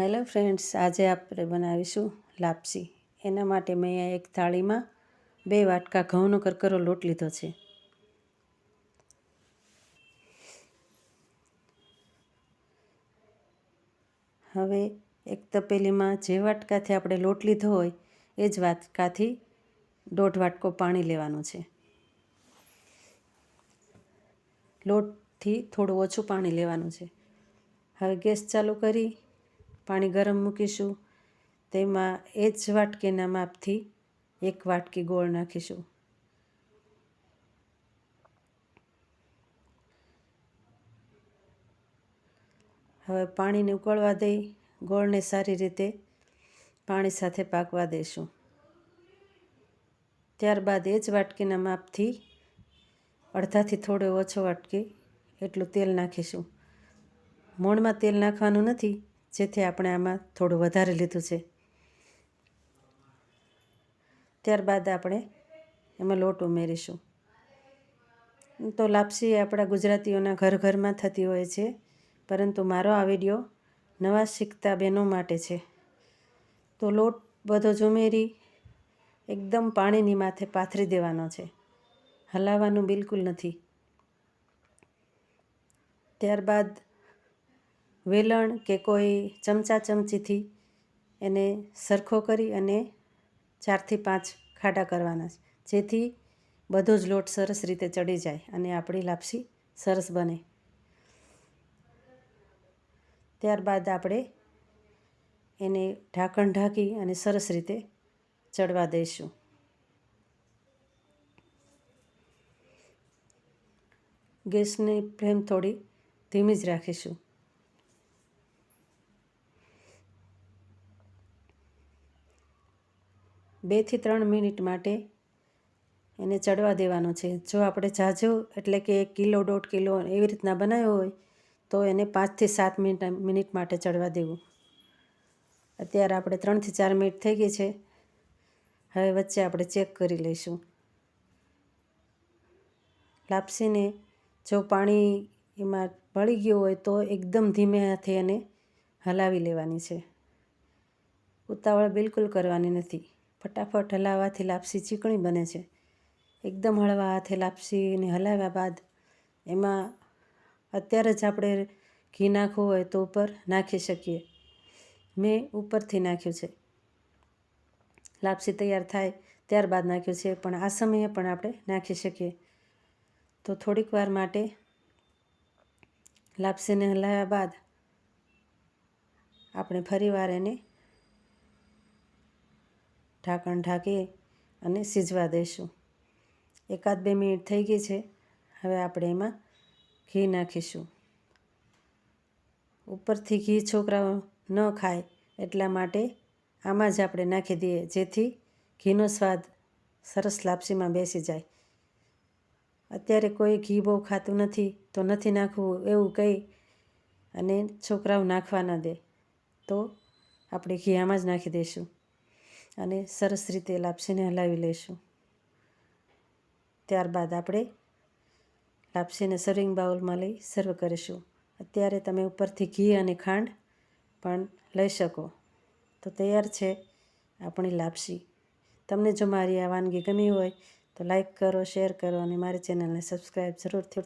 Hello friends, આજે આપણે બનાવીશું લાપસી. એના માટે મેં એક થાળીમાં બે વાટકા ઘઉંનો કરકરો લોટ લીધો છે. હવે એક તપેલીમાં જે વાટકાથી આપણે લોટ લીધો હોય, એ જ વાટકાથી દોઢ વાટકો પાણી લેવાનું છે. લોટથી થોડું ઓછું પાણી લેવાનું છે. હવે ગેસ ચાલુ કરી પાણી ગરમ મૂકીશું. તેમાં એ જ વાટકીના માપથી એક વાટકી ગોળ નાખીશું. હવે પાણીને ઉકળવા દઈ ગોળને સારી રીતે પાણી સાથે પાકવા દઈશું. ત્યારબાદ એ જ વાટકીના માપથી અડધાથી થોડો ઓછો વાટકી એટલું તેલ નાખીશું. મોણમાં તેલ નાખવાનું નથી. જેથી આપણે આમાં થોડું વધારે લીધું છે. ત્યારબાદ આપણે એમાં લોટ ઉમેરીશું. તો લાપસી આપણા ગુજરાતીઓના ઘર ઘરમાં થતી હોય છે, પરંતુ મારો આ વીડિયો નવા શીખતા બહેનો માટે છે. તો લોટ બધો જ ઉમેરી એકદમ પાણીની માથે પાથરી દેવાનો છે. હલાવવાનું બિલકુલ નથી. ત્યારબાદ વેલણ કે કોઈ ચમચા ચમચીથી એને સરખો કરી અને ચારથી પાંચ ખાડા કરવાના છે. જેથી બધો જ લોટ સરસ રીતે ચડી જાય અને આપણી લાપસી સરસ બને. ત્યારબાદ આપણે એને ઢાંકણ ઢાંકી અને સરસ રીતે ચડવા દઈશું. ગેસની ફ્લેમ થોડી ધીમી જ રાખીશું. બેથી ત્રણ મિનિટ માટે એને ચડવા દેવાનો છે. જો આપણે ઝાઝો, એટલે કે એક કિલો, દોઢ કિલો એવી રીતના બનાવ્યો હોય, તો એને પાંચથી સાત મિનિટ મિનિટ માટે ચડવા દેવું. અત્યારે આપણે ત્રણથી ચાર મિનિટ થઈ ગઈ છે. હવે વચ્ચે આપણે ચેક કરી લઈશું. લાપસીને જો પાણી એમાં ભળી ગયું હોય, તો એકદમ ધીમે હાથે એને હલાવી લેવાની છે. ઉતાવળ બિલકુલ કરવાની નથી. ફટાફટ હલાવવાથી લાપસી ચીકણી બને છે. એકદમ હળવા હાથે લાપસીને હલાવ્યા બાદ એમાં અત્યારે જ આપણે ઘી નાખવું હોય તો ઉપર નાખી શકીએ. મેં ઉપરથી નાખ્યું છે. લાપસી તૈયાર થાય ત્યારબાદ નાખ્યું છે, પણ આ સમયે પણ આપણે નાખી શકીએ. તો થોડીક વાર માટે લાપસીને હલાવ્યા બાદ આપણે ફરીવાર એને ઢાંકણ ઢાંકી અને સીજવા દઈશું. એકાદ બે મિનિટ થઈ ગઈ છે. હવે આપણે એમાં ઘી નાખીશું. ઉપરથી ઘી છોકરાઓ ન ખાય એટલા માટે આમાં જ આપણે નાખી દઈએ, જેથી ઘીનો સ્વાદ સરસ લાપસીમાં બેસી જાય. અત્યારે કોઈ ઘી બહુ ખાતું નથી, તો નથી નાખવું એવું કહી અને છોકરાઓ નાખવા ન દે. તો આપણે ઘી આમાં જ નાખી દઈશું. અને સરસ રીતે લાપસીને હલાવી લઈશું ત્યારબાદ આપણે લાપસીને સર્વિંગ બાઉલમાં લઈ સર્વ કરીશું. અત્યારે તમે ઉપરથી ઘી અને ખાંડ પણ લઈ શકો. તો તૈયાર છે આપણી લાપસી. તમને જો મારી આ વાનગી ગમી હોય તો લાઈક કરો શેર કરો અને મારી ચેનલને સબસ્ક્રાઈબ જરૂરથી